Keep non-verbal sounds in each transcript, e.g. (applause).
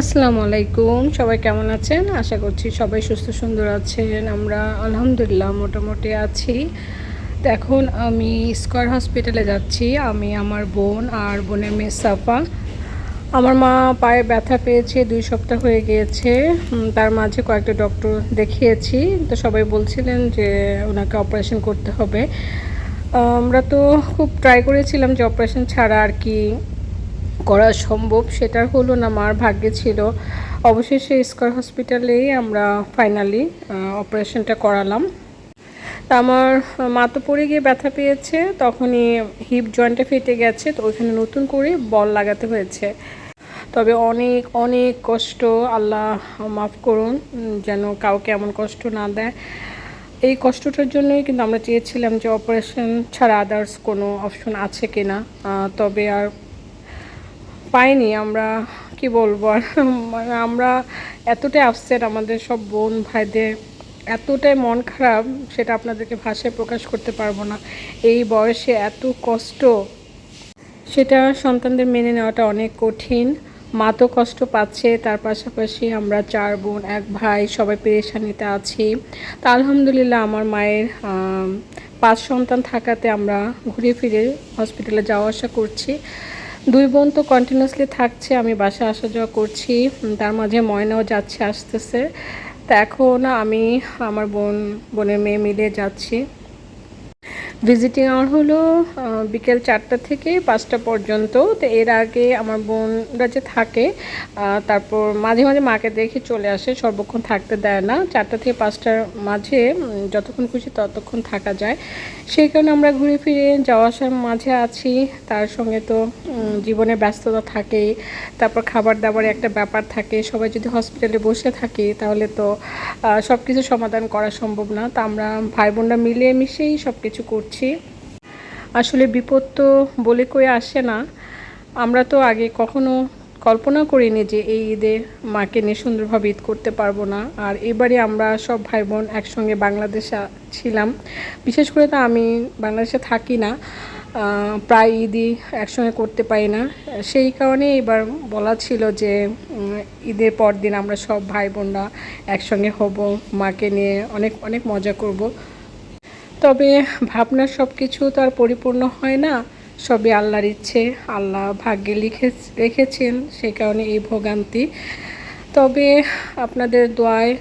আসসালামু আলাইকুম। সবাই কেমন আছেন? আশা করছি সবাই সুস্থ সুন্দর আছেন। আমরা আলহামদুলিল্লাহ মোটামুটি আছি। তো এখন আমি স্কয়ার হসপিটালে যাচ্ছি। আমি আমার বোন আর বোনের মেয়ে সাফা। আমার মা পায়ে ব্যথা পেয়েছে, দুই সপ্তাহ হয়ে গিয়েছে। তার মাঝে কয়েকটা ডক্টর দেখিয়েছি। তো সবাই বলছিলেন যে ওনাকে অপারেশন করতে হবে। আমরা তো খুব ট্রাই করেছিলাম যে অপারেশন ছাড়া আর কি করা সম্ভব সেটা হলো না মার ভাগ্যে ছিল। অবশেষে স্কয়ার হসপিটালেই আমরা ফাইনালি অপারেশনটা করালাম। তা আমার মা তো পড়ে গিয়ে ব্যথা পেয়েছে তখনই হিপ জয়েন্টে ফেটে গেছে তো ওইখানে নতুন করে বল লাগাতে হয়েছে। তবে অনেক অনেক কষ্ট আল্লাহ মাফ করুন যেন কাউকে এমন কষ্ট না দেয়। এই কষ্টটার জন্যই কিন্তু আমরা চেয়েছিলাম যে অপারেশন ছাড়া আদার্স কোনো অপশন আছে কিনা। আহ, তবে আর পাইনি, আমরা কি বলব? আর মানে আমরা এতটাই আপসেট আমাদের সব বোন ভাইদের, এতটাই মন খারাপ সেটা আপনাদেরকে ভাষায় প্রকাশ করতে পারব না। এই বয়সে এত কষ্ট, সেটা সন্তানদের মেনে নেওয়াটা অনেক কঠিন। মা তো কষ্ট পাচ্ছে, তার পাশাপাশি আমরা চার বোন, এক ভাই, সবাই পেরেশানিতে আছি। তা আলহামদুলিল্লাহ আমার মায়ের পাঁচ সন্তান থাকাতে আমরা ঘুরে ফিরে হসপিটালে যাওয়া আসা করছি। দুই বোন তো কন্টিনিউসলি থাকছে, আমি বাসা আসা যাওয়া করছি, তার মাঝে ময়নাও যাচ্ছে, আসতেছে। তা এখন আমি, আমার বোন, বোনের মেয়ে মিলে যাচ্ছি। ভিজিটিং আওয়ার হলো বিকেল চারটা থেকে পাঁচটা পর্যন্ত। তো এর আগে আমার বোনরা যে থাকে তারপর মাঝে মাঝে মাকে দেখে চলে আসে, সর্বক্ষণ থাকতে দেয় না। চারটা থেকে পাঁচটার মাঝে যতক্ষণ খুশি ততক্ষণ থাকা যায়। সেই কারণে আমরা ঘুরে ফিরে যাওয়া আসার মাঝে আছি। তার সঙ্গে তো জীবনে ব্যস্ততা থাকেই। তারপর খাবার দাবারের একটা ব্যাপার থাকে। সবাই যদি হসপিটালে বসে থাকি, তাহলে তো সব কিছু সমাধান করা সম্ভব না। তা আমরা ভাই বোনরা মিলে মিশেই সব কিছু করছি। আসলে বিপদ তো বলে কয়ে আসে না। আমরা তো আগে কখনো কল্পনা করিনি যে এই ঈদে মাকে নিয়ে সুন্দরভাবে ঈদ করতে পারব না। আর এবারে আমরা সব ভাই বোন একসঙ্গে বাংলাদেশে ছিলাম। বিশেষ করে তো আমি বাংলাদেশে থাকি না। প্রায় ঈদই একসঙ্গে করতে পারি না। সেই কারণে এবার বলা ছিল যে ঈদের পর দিন আমরা সব ভাই বোনরা একসঙ্গে হব, মাকে নিয়ে অনেক অনেক মজা করব। তবে ভাবনার সব কিছু তো আর পরিপূর্ণ হয় না। সবই আল্লাহর ইচ্ছে। আল্লাহ ভাগ্যে লিখে রেখেছেন সেই কারণে এই ভোগান্তি। তবে আপনাদের দোয়ায়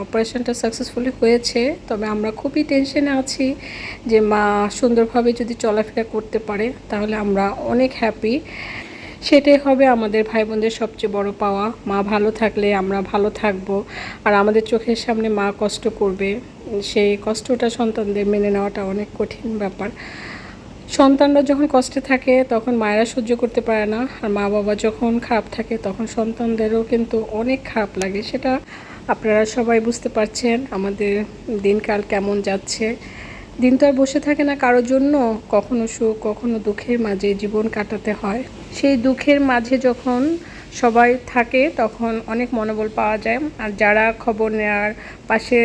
অপারেশনটা সাকসেসফুলি হয়েছে। তবে আমরা খুবই টেনশনে আছি যে মা সুন্দরভাবে যদি চলাফেরা করতে পারে, তাহলে আমরা অনেক হ্যাপি সেটাই হবে আমাদের ভাই বোনদের সবচেয়ে বড় পাওয়া। মা ভালো থাকলে আমরা ভালো থাকব। আর আমাদের চোখের সামনে মা কষ্ট করবে। সেই কষ্টটা সন্তানদের মেনে নেওয়াটা অনেক কঠিন ব্যাপার। সন্তানরা যখন কষ্টে থাকে, তখন মায়েরা সহ্য করতে পারে না। আর মা বাবা যখন খারাপ থাকে, তখন সন্তানদেরও কিন্তু অনেক খারাপ লাগে। সেটা আপনারা সবাই বুঝতে পারছেন। আমাদের দিনকাল কেমন যাচ্ছে। দিন তো আর বসে থাকে না কারোর জন্য। কখনো সুখ, কখনো দুঃখের মাঝে জীবন কাটাতে হয়। সেই দুঃখের মাঝে যখন সবাই থাকে, তখন অনেক মনোবল পাওয়া যায়। আর যারা খবর নেওয়ার পাশে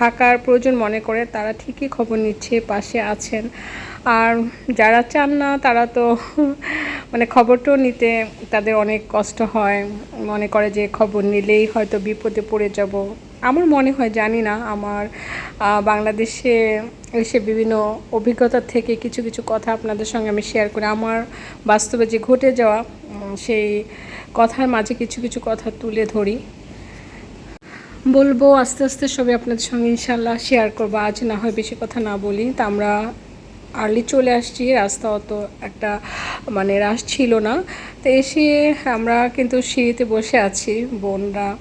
থাকার প্রয়োজন মনে করে তারা ঠিকই খবর নিচ্ছে, পাশে আছেন। আর যারা চান না, তারা তো (laughs) মানে খবরটাও নিতে তাদের অনেক কষ্ট হয়। মনে করে যে খবর নিলেই হয়তো বিপদে পড়ে যাব। আমার মনে হয়, জানি না, আমার বাংলাদেশে এসে বিভিন্ন অভিজ্ঞতা থেকে কিছু কিছু কথা আপনাদের সঙ্গে আমি শেয়ার করি। আমার বাস্তবে যে ঘটে যাওয়া সেই কথার মাঝে কিছু কিছু কথা তুলে ধরি। বলব আস্তে আস্তে সবই আপনাদের সঙ্গে ইনশাল্লাহ শেয়ার করব। আজ না হয় বেশি কথা না বলি। তা আমরা আর্লি চলে আসছি। রাস্তা অত একটা মানে রাশ ছিল না। তো এসে আমরা কিন্তু সিঁড়িতে বসে আছি। বোনরা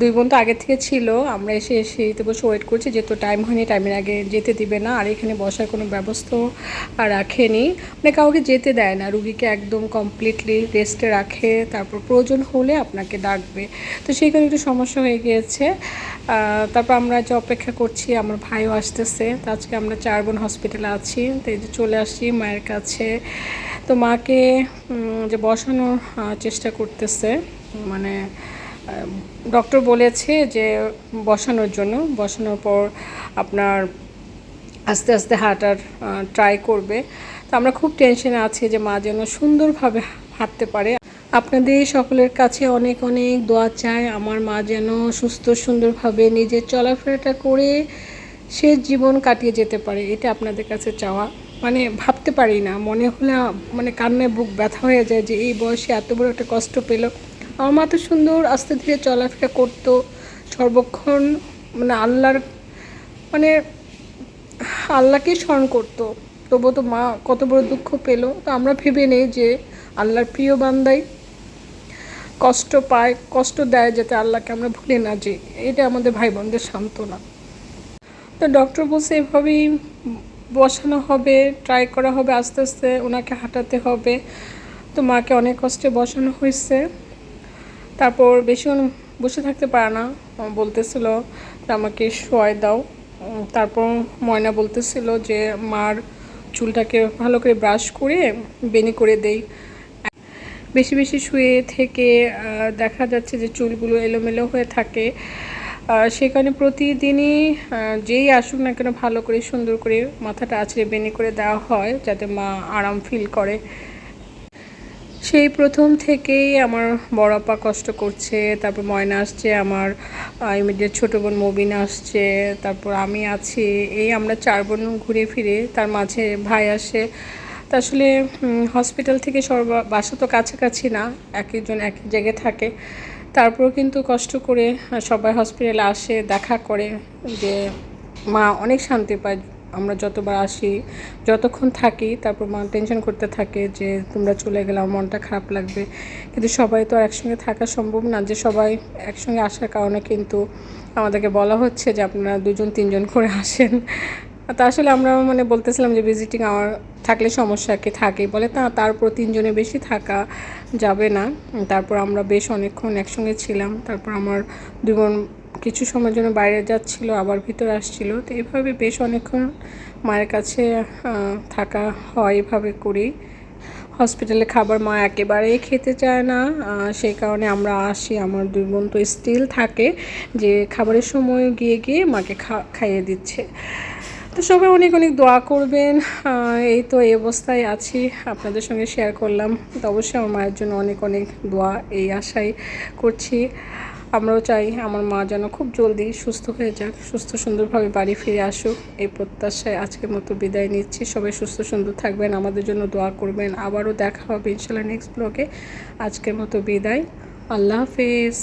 দুই বোন তো আগে থেকে ছিল, আমরা এসে সিঁড়িতে বসে ওয়েট করছি, যেহেতু টাইম হয়নি টাইমের আগে যেতে দিবে না, আর এখানে বসার কোনো ব্যবস্থাও রাখেনি। মানে কাউকে যেতে দেয় না, রুগীকে একদম কমপ্লিটলি রেস্টে রাখে, তারপর প্রয়োজন হলে আপনাকে ডাকবে। তো সেই কারণে একটু সমস্যা হয়ে গিয়েছে। তারপর আমরা যে অপেক্ষা করছি, আমার ভাইও আসতেছে, তো আজকে আমরা চার বোন হসপিটালে আছি, তো এই যে চলে আসছি, মায়ের কাছে। তো মাকে যে বসানোর চেষ্টা করতেছে মানে ডক্টর বলেছে যে বসানোর জন্য, বসানোর পর আপনার আস্তে আস্তে হাঁটার ট্রাই করবে। তো আমরা খুব টেনশনে আছি যে মা যেন সুন্দরভাবে হাঁটতে পারে। আপনাদের সকলের কাছে অনেক অনেক দোয়া চাই। আমার মা যেন সুস্থ, সুন্দরভাবে নিজের চলাফেরাটা করে সে জীবন কাটিয়ে যেতে পারে, এটা আপনাদের কাছে চাওয়া। মানে ভাবতে পারি না, মনে হলে মানে কান্নায় বুক ব্যথা হয়ে যায় যে এই বয়সে এত বড় একটা কষ্ট পেল। আমার মা তো সুন্দর, আস্তে ধীরে চলাফেরা করতো। সর্বক্ষণ মানে আল্লাহর মানে আল্লাহকে স্মরণ করতো। তবু তো মা কত বড় দুঃখ পেল। তো আমরা ভেবে নেই যে আল্লাহর প্রিয় বান্দাই কষ্ট পায়, কষ্ট দেয় যাতে আল্লাহকে আমরা ভুলে না যাই। এটা আমাদের ভাই বোনদের সান্ত্বনা। তো ডক্টর বলছে, এভাবেই বসানো হবে ট্রাই করা হবে, আস্তে আস্তে ওনাকে হাঁটাতে হবে। তো মাকে অনেক কষ্টে বসানো হয়েছে। তারপর বেশিক্ষণ বসে থাকতে পারে না। বলতেছিল আমাকে শোয়াই দাও। তারপর ময়না বলতেছিল যে, মার চুলটাকে ভালো করে ব্রাশ করে বেনি করে দেই। বেশি বেশি শুয়ে থেকে দেখা যাচ্ছে যে, চুলগুলো এলোমেলো হয়ে থাকে। সেখানে প্রতিদিনই যেই আসুক না কেন ভালো করে সুন্দর করে মাথাটা আছড়ে বেনি করে দেওয়া হয়, যাতে মা আরাম ফিল করে। সেই প্রথম থেকেই আমার বড় আপা কষ্ট করছে, তারপর ময়না আসছে, আমার ইমিডিয়েট ছোটো বোন মবিন আসছে, তারপর আমি আছি। এই আমরা চার বোন ঘুরে ফিরে, তার মাঝে ভাই আসে। তা আসলে হসপিটাল থেকে সর্ব, বাসা তো কাছাকাছি না, এক একজন এক এক জায়গায় থাকে। তারপরেও কিন্তু কষ্ট করে সবাই হসপিটালে আসে, দেখা করে যে মা অনেক শান্তি পায়। আমরা যতবার আসি, যতক্ষণ থাকি, তারপর মা টেনশন করতে থাকে যে তোমরা চলে গেলে, আমার মনটা খারাপ লাগবে। কিন্তু সবাই তো আর একসঙ্গে থাকা সম্ভব না, যে সবাই একসঙ্গে আসার কারণে কিন্তু আমাদেরকে বলা হচ্ছে যে আপনারা দুজন, তিনজন করে আসেন। তা আসলে আমরা মানে বলতেছিলাম যে ভিজিটিং আমার থাকলে সমস্যা কি থাকে বলে তা তারপর তিনজনে বেশি থাকা যাবে না। তারপর আমরা বেশ অনেকক্ষণ একসঙ্গে ছিলাম, তারপর আমার দুই বোন কিছু সময়ের জন্য বাইরে যাচ্ছিল, আবার ভিতরে আসছিল। তো এভাবে বেশ অনেকক্ষণ মায়ের কাছে থাকা হয় এভাবে করেই। হসপিটালে খাবার মা একেবারেই খেতে চায় না। সেই কারণে আমরা আসি, আমার দুই বোন তো স্টিল থাকে, যে খাবারের সময় গিয়ে গিয়ে মাকে খাইয়ে দিচ্ছে। তো সবাই অনেক অনেক দোয়া করবেন। এই তো এই অবস্থায় আছি, আপনাদের সঙ্গে শেয়ার করলাম। তো অবশ্যই আমার মায়ের জন্য অনেক অনেক দোয়া এই আশাই করছি। আমরাও চাই আমার মা যেন খুব জলদি সুস্থ হয়ে যাক, সুস্থ সুন্দরভাবে বাড়ি ফিরে আসুক। এই প্রত্যাশায় আজকের মতো বিদায় নিচ্ছি। সবাই সুস্থ সুন্দর থাকবেন, আমাদের জন্য দোয়া করবেন। আবারও দেখা হবে ইনশাল্লাহ নেক্সট ব্লগে আজকের মতো বিদায়। আল্লাহ হাফেজ।